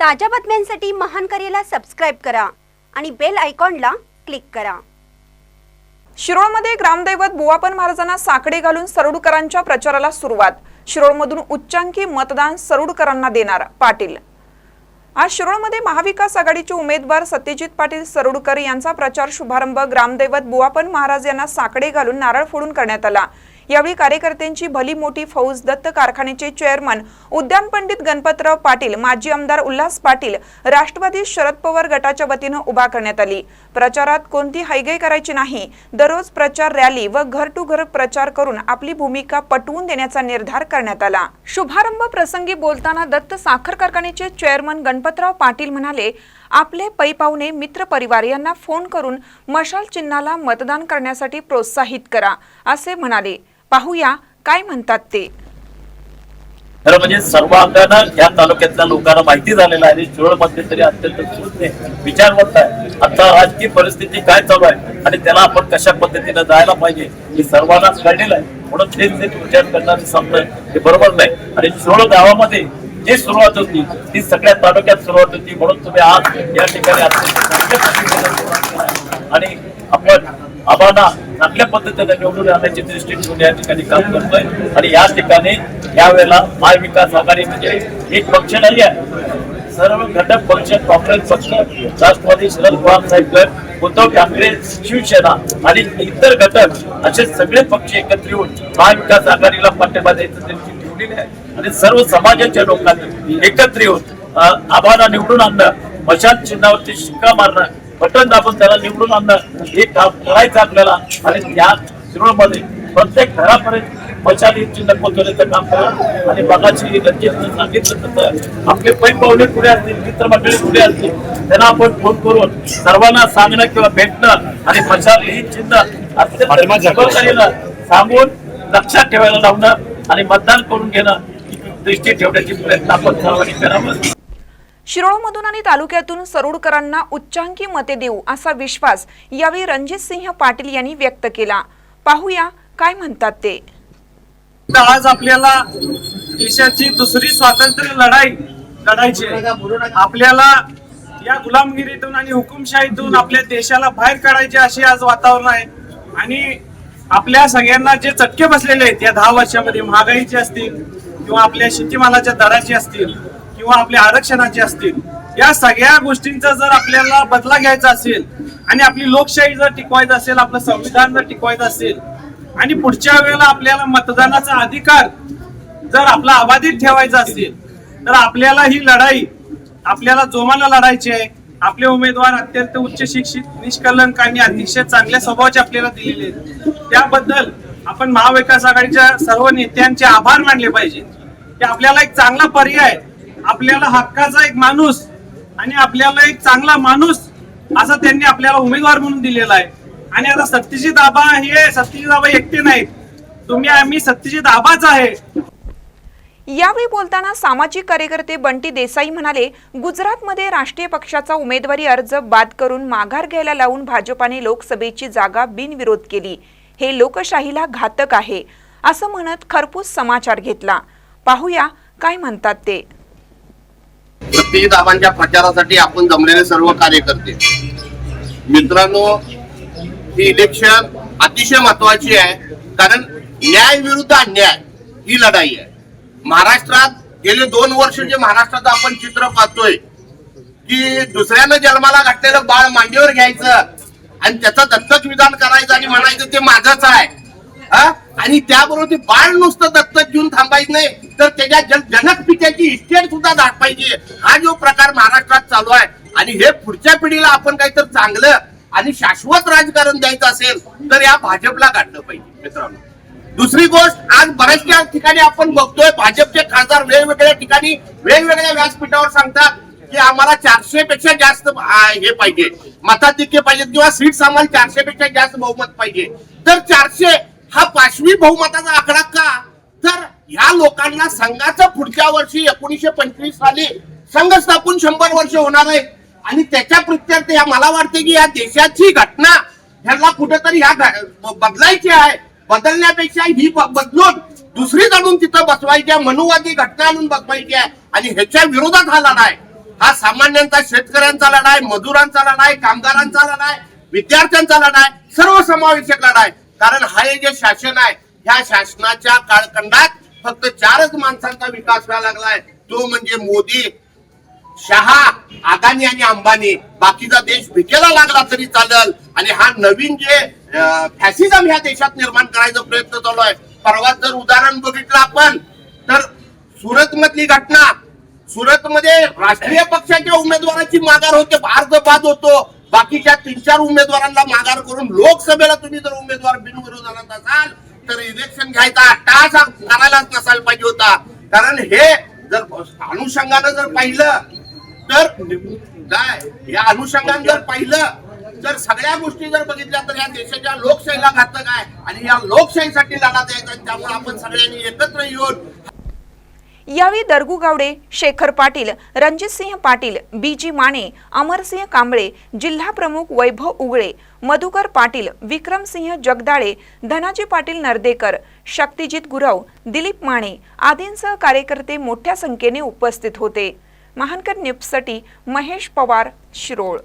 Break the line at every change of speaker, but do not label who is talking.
ताज्या बातम्यांसाठी महान करेला सबस्क्राईब करा आणि बेल आयकॉनला क्लिक करा.
शिरोळमध्ये ग्रामदैवत बुवापन महाराजांना साकडे घालून सरुडकरांच्या प्रचाराला सुरुवात. शिरोळमधून उच्चांकी मतदान सरुडकरांना देणार पाटील. आज शिरोळमध्ये महाविकास आघाडीचे उमेदवार सत्यजित पाटील सरुडकर यांचा प्रचार शुभारंभ ग्रामदैवत बुवापन महाराज यांना साकडे घालून नारळ फोडून करण्यात आला. यावेळी कार्यकर्त्यांची भली मोठी फौज दत्त कारखान्याचे चेअरमन उद्यान पंडित गणपतराव पाटील माजी आमदार उल्हास पाटील राष्ट्रवादी शरद पवार गटाच्या वतीनं उभा करण्यात आली. प्रचारात कोणती हैगय करायची नाही दररोज प्रचार रॅली व घर टू घर प्रचार करून आपली भूमिका पटवून देण्याचा निर्धार करण्यात आला. शुभारंभ प्रसंगी बोलताना दत्त साखर कारखान्याचे चेअरमन गणपतराव पाटील म्हणाले आपले पै मित्र परिवार यांना फोन करून मशाल चिन्हाला मतदान करण्यासाठी प्रोत्साहित करा असे म्हणाले. पाहूया काय म्हणतात ते.
खरं म्हणजे सर्व अंगानं या तालुक्यातल्या लोकांना माहिती झालेलं आहे. शिरोळमध्ये तरी अत्यंत सुज्ञ विचारवंत आहे. आता राजकीय परिस्थिती काय चालू आहे? आणि त्याला आपण कशा पद्धतीनं जायला पाहिजे? हे सर्वांनाच कळलेलं आहे. म्हणून तेच ते विचार करणारे संपलं हे बरोबर नाही. आणि शिरोळ गावामध्ये जी सुरुवात होती ती सगळ्या तालुक्यात सुरुवात होती. म्हणून तुम्ही आज या ठिकाणी आणि आपण आबांना चांगल्या पद्धतीने निवडून आणण्याची दृष्टी ठेवून या ठिकाणी काम करतोय. आणि या ठिकाणी यावेळेला महाविकास आघाडी म्हणजे एक पक्ष नाही आहे. सर्व घटक पक्ष काँग्रेस पक्ष राष्ट्रवादी शरद पवार साहेब गट उद्धव ठाकरे शिवसेना आणि इतर घटक असे सगळे पक्ष एकत्र येऊन महाविकास आघाडीला पाठिंबा द्यायचं त्यांची ठेवलेली आहे. आणि सर्व समाजाच्या लोकांनी एकत्र येऊन अं, आबांना निवडून आणणं मशाल चिन्हावरती शिक्का मारणं बटन दाबून त्याला निवडून आणणं हे काम करायचं आपल्याला. आणि या शिरोळमध्ये प्रत्येक घरापर्यंत मशाली चिन्ह पोहोचवण्याचं काम करा. आणि बघाची रंजितनं सांगितलं तसं. आपले पै पाहुणे पुढे असतील मित्रमंडळी पुढे असतील. त्यांना आपण फोन करून सर्वांना सांगणं किंवा भेटणं आणि मशाल ही चिन्ह अत्यंत सांगून लक्षात ठेवायला लावणं आणि मतदान करून घेणं दृष्टी ठेवण्याची प्रयत्न आपण सर्वांनी करावं.
शिरोळमधून आणि तालुक्यातून सरोडकरांना उच्चांकी मते देऊ असा विश्वास यावेळी रणजित सिंह पाटील यांनी व्यक्त केला. पाहूया काय म्हणतात ते.
आज आपल्याला देशाची दुसरी स्वातंत्र्य लढाई लढायची आपल्याला या गुलामगिरीतून आणि हुकुमशाहीतून आपल्या देशाला बाहेर काढायचे असे आज वातावरण आहे. आणि आपल्या सगळ्यांना जे चटके बसलेले आहेत या दहा वर्षामध्ये महागाईचे असतील किंवा आपल्या शेतीमालाच्या दराचे असतील किंवा आपल्या आरक्षणाचे असतील. या सगळ्या गोष्टींचा जर आपल्याला बदला घ्यायचा असेल आणि आपली लोकशाही जर टिकवायचं असेल आपलं संविधान जर टिकवायचं असेल आणि पुढच्या वेळेला आपल्याला मतदानाचा अधिकार जर आपला अबाधित ठेवायचा असेल तर आपल्याला ही लढाई आपल्याला जोमाला लढायची आहे. आपले उमेदवार अत्यंत उच्च शिक्षित निष्कलंक आणि अतिशय चांगल्या स्वभावाचे आपल्याला दिलेले आहेत. त्याबद्दल आपण महाविकास आघाडीच्या सर्व नेत्यांचे आभार मानले पाहिजे की आपल्याला एक चांगला पर्याय आपल्याला हक्काचा एक माणूस आणि आपल्याला एक चांगला माणूस असा त्यांनी आपल्याला उमेदवार म्हणून दिलेला आहे. आणि आता सत्यजित आबा हे सत्यजित आबा एकटे नाहीत. तुम्ही आम्ही सत्यजित आबाच आहे.
यावेळी बोलताना सामाजिक कार्यकर्ते बंटी देसाई म्हणाले गुजरातमध्ये राष्ट्रीय पक्षाचा उमेदवारी अर्ज बाद करून माघार घ्यायला लावून भाजपाने लोकसभेची जागा बिनविरोध केली. हे लोकशाहीला घातक आहे असं म्हणत खरपूस समाचार घेतला. पाहूया काय म्हणतात ते.
सत्यजित प्रचारासाठी आपण जमलेले सर्व कार्यकर्ते. मित्रांनो ही इलेक्शन अतिशय महत्वाची आहे कारण न्याय विरुद्ध अन्याय ही लढाई आहे. महाराष्ट्रात गेले दोन वर्ष जे महाराष्ट्राचं आपण चित्र पाहतोय की दुसऱ्यानं जन्माला घातलेलं बाळ मांडीवर घ्यायचं आणि त्याचं दत्तक विधान करायचं आणि म्हणायचं ते माझंच आहे. हा? आणि त्याबरोबर ते बाळ नुसतं दत्तक घेऊन थांबायचं नाही. तर त्याच्या जन जनक पित्याची इस्टेट सुद्धा दाखवायची हा जो प्रकार महाराष्ट्रात चालू आहे. आणि हे पुढच्या पिढीला आपण काहीतरी चांगलं आणि शाश्वत राजकारण द्यायचं असेल तर या भाजपला काढलं पाहिजे मित्रांनो. दुसरी गोष्ट आज बऱ्याचशा ठिकाणी आपण बघतोय भाजपचे खासदार वेगवेगळ्या ठिकाणी वेगवेगळ्या व्यासपीठावर सांगतात की आम्हाला चारशे पेक्षा जास्त हे पाहिजे. मताधिक्य पाहिजे किंवा सीट्स आम्हाला चारशे पेक्षा जास्त बहुमत पाहिजे. तर चारशे हा पाचवी बहुमताचा आकडा का? तर ह्या लोकांना संघाचं पुढच्या वर्षी एकोणीशे पंचवीस साली संघ स्थापून शंभर वर्ष होणार आहे. आणि त्याच्या प्रत्यर्थ या मला वाटते की या देशाची घटना ह्याला कुठेतरी ह्या बदलायची आहे. बदलण्यापेक्षा ही बदलून दुसरी आणून तिथं बसवायची आहे. मनुवादी घटना आणून बसवायची आहे. आणि ह्याच्या विरोधात हा लढा आहे. हा सामान्यांचा शेतकऱ्यांचा लढा आहे मजुरांचा लढा आहे कामगारांचा लढा आहे विद्यार्थ्यांचा लढा आहे सर्वसमावेशक लढा आहे. कारण हा हे जे शासन आहे ह्या शासनाच्या काळखंडात फक्त चारच माणसांचा विकास व्हायला लागलाय. तो म्हणजे मोदी शहा अदानी आणि अंबानी. बाकीचा देश भिकेला लागला तरी चालेल. आणि हा नवीन जे फॅसिझम ह्या देशात निर्माण करायचा प्रयत्न चालू आहे. परवाच जर उदाहरण बघितलं आपण तर सुरत मधली घटना सुरत मध्ये राष्ट्रीय पक्षाच्या उमेदवाराची माघार होते अर्ज बाद होतो. बाकीच्या तीन चार उमेदवारांना माघार करून लोकसभेला तुम्ही जर उमेदवार बिनविरोधात असाल तर इलेक्शन घ्यायचा टाळा करायलाच नसायला पाहिजे होता. कारण हे जर अनुषंगानं जर पाहिलं तर काय? या अनुषंगानं जर पाहिलं जर सगळ्या गोष्टी जर बघितल्या तर या देशाच्या लोकशाहीला घातक आहे. आणि या लोकशाहीसाठी लढा द्यायचा त्यामुळे आपण सगळ्यांनी एकत्र येऊन
यावेळी दरगू गावडे शेखर पाटील रणजितसिंह पाटील बी जी माने अमरसिंह कांबळे जिल्हा प्रमुख वैभव उगळे मधुकर पाटील विक्रमसिंह जगदाळे धनाजी पाटील नर्देकर शक्तिजित गुरव दिलीप माने आदींसह कार्यकर्ते मोठ्या संख्येने उपस्थित होते. महानकर न्यूजसाठी महेश पवार शिरोळ.